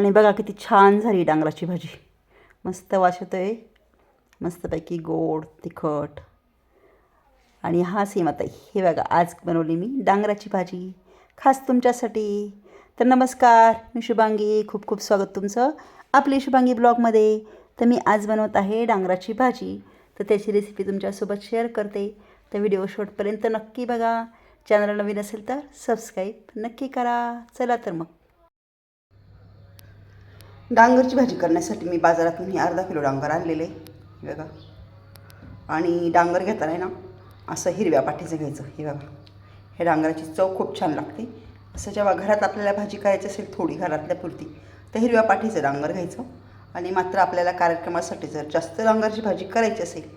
आणि बघा किती छान झाली डांगराची भाजी. मस्त वास येतो आहे मस्तपैकी गोड तिखट. आणि हा सीमाताई. हे बघा आज बनवली मी डांगराची भाजी. खास तुमच्यासाठी. तर नमस्कार मी शुभांगी. खूप खूप स्वागत तुमचं आपली शुभांगी ब्लॉगमध्ये. तर मी आज बनवत आहे डांगराची भाजी. तर त्याची रेसिपी तुमच्यासोबत शेअर करते. तर व्हिडिओ शॉर्टपर्यंत नक्की बघा. चॅनल नवीन असेल तर सबस्क्राईब नक्की करा. चला तर मग. डांगरची भाजी करण्यासाठी मी बाजारातून हे अर्धा किलो डांगर आणलेले हे बघा. आणि डांगर घेताना आहे ना असं हिरव्या पाठीचं घ्यायचं. हे बघा. हे डांगराची चव खूप छान लागते. असं जेव्हा घरात आपल्याला भाजी करायची असेल थोडी घरातल्या पुरती तर हिरव्या पाठीचं डांगर घ्यायचं. आणि मात्र आपल्याला कार्यक्रमासाठी जर जास्त डांगरची भाजी करायची असेल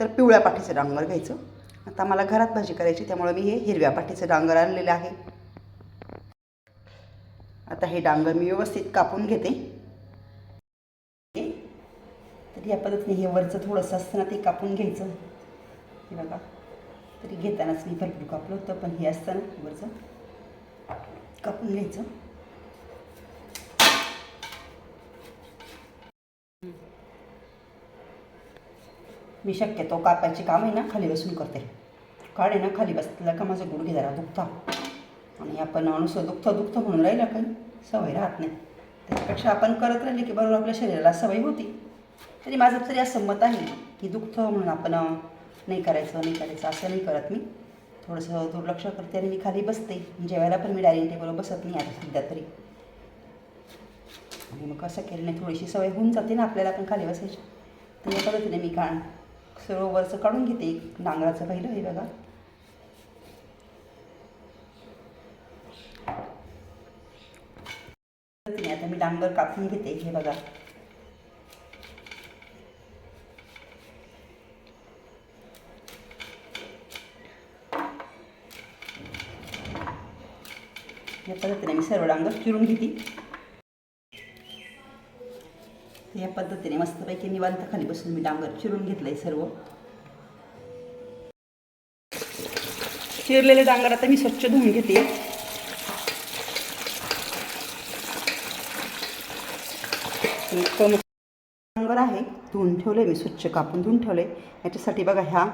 तर पिवळ्या पाठीचं डांगर घ्यायचं. आता मला घरात भाजी करायची त्यामुळे मी हे हिरव्या पाठीचं डांगर आणलेलं आहे. आता हे डांगर मी व्यवस्थित कापून घेते. तर या पद्धतीने हे वरचं थोडंसं असतं ना ते कापून घ्यायचं. हे बघा. तरी घेतानाच मी भरपूर कापलं होतं पण हे असतं ना वरचं. कापून घ्यायचं. मी शक्यतो कापायचे काम आहे ना खाली बसून करते. काढे ना खाली बसला का माझं गुडघे जरा दुखता. आणि आपण नुसतं दुखतं दुखतं म्हणून राहिलं काही सवय राहत नाही. त्याच्यापेक्षा आपण करत राहिले की बरोबर आपल्या शरीराला सवय होती. तरी माझं तरी असं मत आहे की दुखतं म्हणून आपण नाही करायचं नाही करायचं असं नाही करत मी. थोडंसं दुर्लक्ष करते आणि मी खाली बसते. जेवायला पण मी डायनिंग टेबलवर बसत नाही आता सध्या तरी. आणि मग कसं केलं नाही थोडीशी सवय होऊन जाते ना आपल्याला पण खाली बसायची. तर या पद्धतीने मी काढ सरोवरचं काढून घेते. एक पहिलं हे बघा. आता मी डांगर कापून घेते हे बघा. या पद्धतीने मी सर्व डांगर चिरून घेते. या पद्धतीने मस्तपैकी निवांत खाली बसून मी डांगर चिरून घेतलंय सर्व. चिरलेले डांगर आता मी स्वच्छ धुवून घेते. डांगर आहे धुवून ठेवले मी स्वच्छ कापून धुवून ठेवले याच्यासाठी बघा ह्या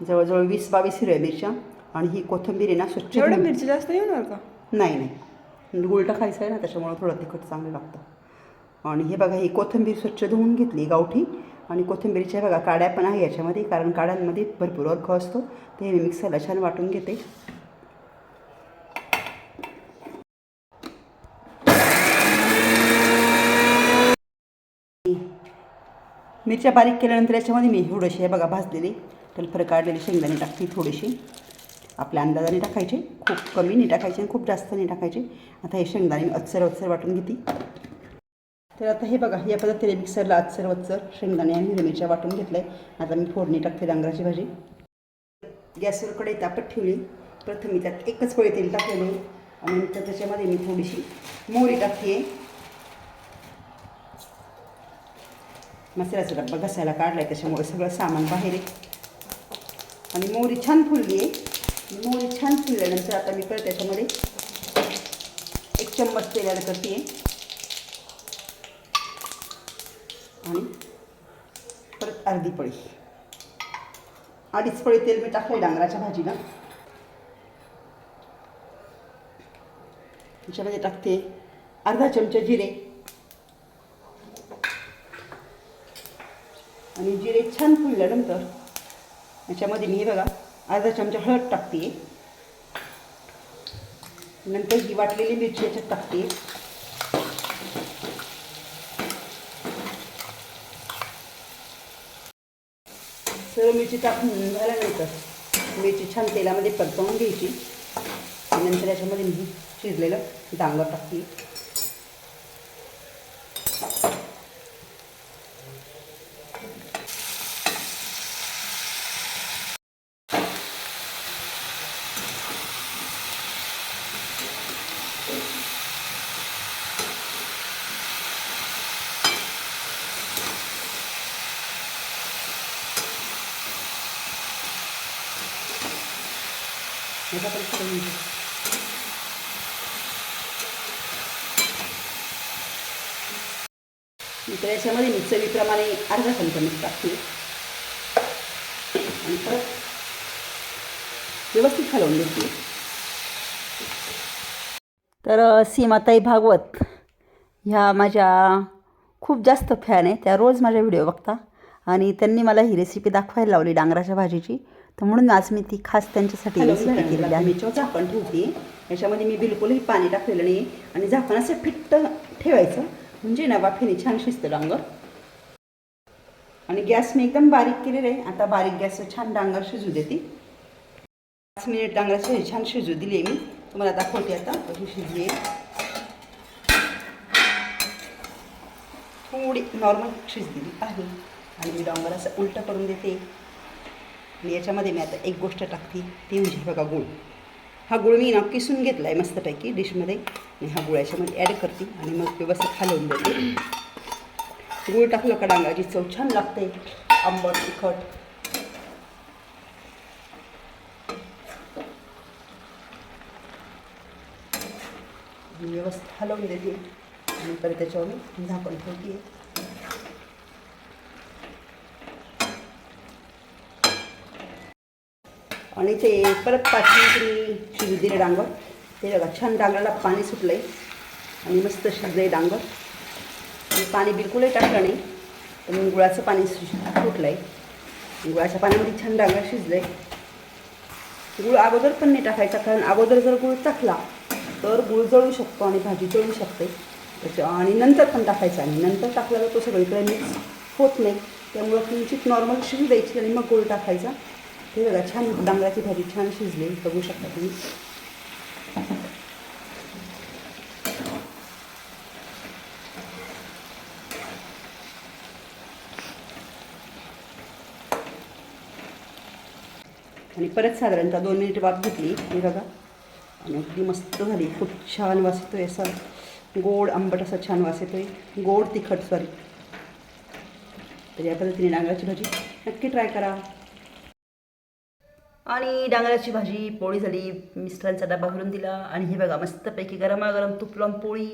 जवळजवळ वीस बावीस हिरव्या मिरच्या आणि ही कोथंबीर आहे ना स्वच्छ मिरची जास्त येणार का? नाही नाही. म्हणजे उलटं खायचं आहे ना त्याच्यामुळं थोडं तिखट चांगलं लागतं. आणि हे बघा ही कोथिंबीर स्वच्छ धुवून घेतली गावठी. आणि कोथिंबीरच्या बघा काड्या पण आहे याच्यामध्ये कारण काड्यांमध्ये भरपूर अर्क असतो. ते मी मिक्सरला छान वाटून घेते. मिरच्या बारीक केल्यानंतर याच्यामध्ये मी थोडीशी हे बघा भाजलेली. टलफर काढलेली शेंगदाणे टाकते थोडीशी. आपल्या अंदाजाने टाकायचे खूप कमी नाही टाकायचे आणि खूप जास्त नाही टाकायचे. आता हे शेंगदाणे मी अच्सर वाटून घेते. तर आता हे बघा या पद्धतीने मिक्सरला अच्सर वच्चर शेंगदाणे आणि हिरव्या मिरच्या वाटून घेतलं आहे आता मी फोडणी टाकते डांगराची भाजी. गॅसवर कढई तापत ठेवली. प्रथम मी त्यात एकच पळी तेल टाकलेलं आणि नंतर त्याच्यामध्ये मी थोडीशी मोहरी टाकते मसाल्याचा डब्बा घसायला काढला आहे त्याच्यामुळे सगळं सामान बाहेर आहे. आणि मोहरी छान फुलली आहे. मोहरी छान फिरल्यानंतर आता मी परत त्याच्यामध्ये एक चम्मच तेलाला करते आणि परत अर्धी पळी अडीच पळी तेल मी टाकले डांगराच्या भाजीला. त्याच्यामध्ये टाकते अर्धा चमचा जिरे. आणि जिरे छान फुलल्यानंतर याच्यामध्ये मी हे बघा अर्धा चमचा हळद टाकते. नंतर ही वाटलेली मिरची याच्यात टाकते. सर्व मिरची टाकून झाल्यानंतर मिरची छान तेलामध्ये परतवून घ्यायची. नंतर याच्यामध्ये मी शिजलेलं डांगर टाकते. याचा पण करून घे. तर याच्यामध्ये मी चवीप्रमाणे अर्धा चमचा मीठ टाकते. आणि परत व्यवस्थित हलवून देते तर सीमाताई भागवत ह्या माझ्या खूप जास्त फॅन आहे. त्या रोज माझ्या व्हिडिओ बघता. आणि त्यांनी मला ही रेसिपी दाखवायला लावली डांगराच्या भाजीची. तर म्हणून आज मी ती खास त्यांच्यासाठी रेसिपी केलेली आहे. मी झाकण ठेवते याच्यामध्ये मी बिलकुलही पाणी टाकलेलं नाही. आणि झाकण असं फिट्ट ठेवायचं म्हणजे ना वाफेने छान शिजतं डांगर. आणि गॅस मी एकदम बारीक केलेलं आहे. आता बारीक गॅसवर छान डांगर शिजू देते. पाच मिनिट डांगराची छान शिजू दिली मी. तुम्हाला दाखवते आता कशी शिजली थोडी नॉर्मल शिजलेली आहे. आणि मी डांगर असं उलटं करून देते. आणि याच्यामध्ये मी आता एक गोष्ट टाकते ती म्हणजे बघा गुळ. हा गुळ मी ना किसून घेतला आहे मस्तपैकी डिशमध्ये. आणि हा गुळ याच्यामध्ये ॲड करते आणि मग व्यवस्थित हलवून देते. गुळ टाकलं का डांगराची चव छान लागते. आंबट तिखट. व्यवस्थित हलवून देते. आणि परत त्याच्यावर मी झाकण ठेवते. आणि ते परत पाच मिनिट मी शिजू दिले डांगर. ते बघा छान डांगराला पाणी सुटलं आहे आणि मस्त शिजलं आहे डांगर. आणि पाणी बिलकुलही टाकलं नाही. तर मग गुळाचं पाणी सुटलं आहे गुळाच्या पाण्यामध्ये छान डांगर शिजलं आहे गुळ अगोदर पण नाही टाकायचा कारण अगोदर जर गुळ टाकला तर गुळ जळू शकतो आणि भाजी जळू शकते. त्याच्या आणि नंतर पण टाकायचा आणि नंतर टाकला तर तो सगळीकडे मिक्स होत नाही. त्यामुळं किंचित नॉर्मल शिजू द्यायची आणि मग गुळ टाकायचा. हे बघा छान डांगराची भाजी छान शिजली बघू शकता तुम्ही. आणि परत साधारणतः दोन मिनिट वाफ घेतली हे बघा. आणि अगदी मस्त झाली खूप छान वास येतोय असा. गोड आंबट असा छान वास येतोय. गोड तिखट सॉरी तर या पद्धतीने डांगराची भाजी नक्की ट्राय करा. आणि डांगराची भाजी पोळी झाली मिस्टरांचा डबा भरून दिला. आणि हे बघा मस्तपैकी गरमागरम तूप लावून पोळी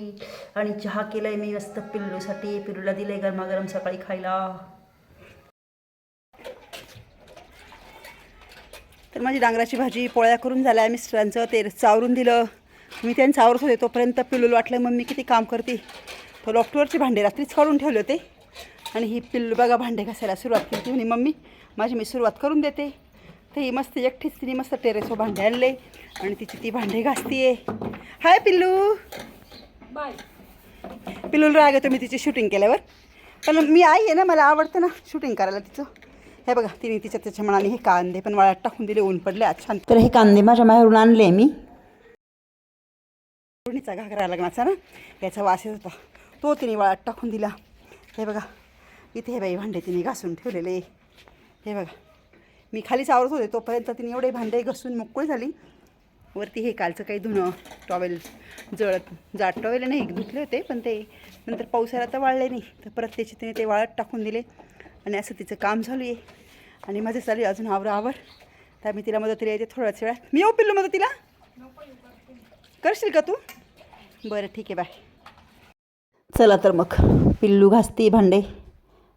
आणि चहा केलाय मी मस्त पिल्लूसाठी. पिल्लूला दिलंय गरमागरम सकाळी खायला. तर माझी डांगराची भाजी पोळ्या करून झाल्या. मिस्टरांचं ते चावरून दिलं. मी त्यांचं आवरत होते. तोपर्यंत पिल्लूला वाटलं मम्मी किती काम करते. तो लॉफ्टवरचे भांडे रात्रीच काढून ठेवले होते. आणि ही पिल्लू बघा भांडे घासायला सुरुवात केली. होती म्हणे मम्मी माझी मी सुरुवात करून देते. तर ही मस्त एकटीच तिने मस्त टेरेसवर भांडे आणले आणि तिची ती भांडे घासतीये. हाय पिल्लू. बाय. पिल्लूला राग येतो मी तिची शूटिंग केल्यावर. पण मी आई आहे ना मला आवडतं ना शूटिंग करायला तिचं. हे बघा तिने तिच्या त्याच्या मनाने हे कांदे पण वाळ्यात टाकून दिले ऊन पडले आज छान. तर हे कांदे माझ्या माहेरून आणले मी. फोडणीचा घागरा लग्नाचा ना? याचा वास येत होता. तो तिने वाळ्यात टाकून दिला. हे बघा इथे हे बाई भांडे तिने घासून ठेवलेले. हे बघा. मी खालीच आवरत होते तोपर्यंत तिने एवढे भांडे घसून मोकळी झाली. वरती हे कालचं काही धुणं टॉवेल जळत जाट टॉवेल नाही धुतले होते पण ते नंतर पावसाळ्यात तर वाळले नाही तर परत त्याचे तिने ते वाळत टाकून दिले. आणि असं तिचं काम चालू आहे. आणि माझं चालू आहे अजून आवरा आवर तर मी तिला मदतीला येते थोड्याच वेळात. मी येऊ पिल्लू मदतीला? करशील का तू? बरं ठीक आहे बाय. चला तर मग पिल्लू घासती भांडे.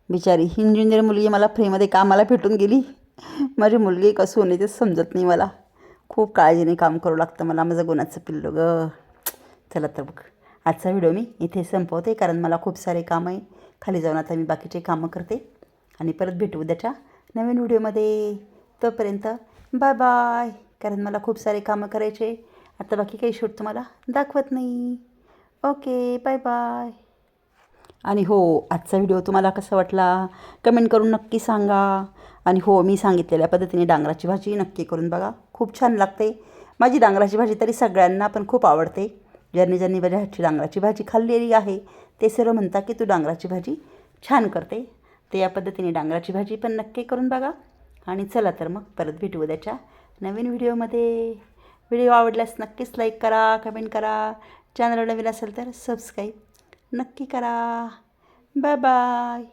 बिचारी इंजिनियर मुलगी मला फ्रीमध्ये कामाला भेटून गेली. माझी मुलगी कसं होणे ते समजत नाही मला. खूप काळजीने काम करू लागतं मला माझं गुणाचं पिल्लू ग. चला तर बघ. आजचा व्हिडिओ मी इथे संपवते कारण मला खूप सारे काम आहे. खाली जाऊन आता मी बाकीचे कामं करते. आणि परत भेटू उद्याच्या नवीन व्हिडिओमध्ये. तोपर्यंत बाय बाय. कारण मला खूप सारे कामं करायचे. आता बाकी काही शूट तुम्हाला दाखवत नाही. Okay bye bye. आणि हो आजचा व्हिडिओ तुम्हाला कसा वाटला? कमेंट करून नक्की सांगा. आणि हो मी सांगितलेल्या पद्धतीने डांगराची भाजी नक्की करून बघा. खूप छान लागते. माझी डांगराची भाजी तरी सगळ्यांना पण खूप आवडते. ज्यांनी ज्यांनी माझ्या हातची डांगराची भाजी खाल्लेली आहे ते सर्व म्हणतात की तू डांगराची भाजी छान करते. ते या पद्धतीने डांगराची भाजी पण नक्की करून बघा. आणि चला तर मग परत भेटू उद्याच्या नवीन व्हिडिओमध्ये व्हिडिओ आवडल्यास नक्कीच लाईक करा कमेंट करा. चॅनल नवीन असेल तर सबस्क्राईब नक्की करा. Bye bye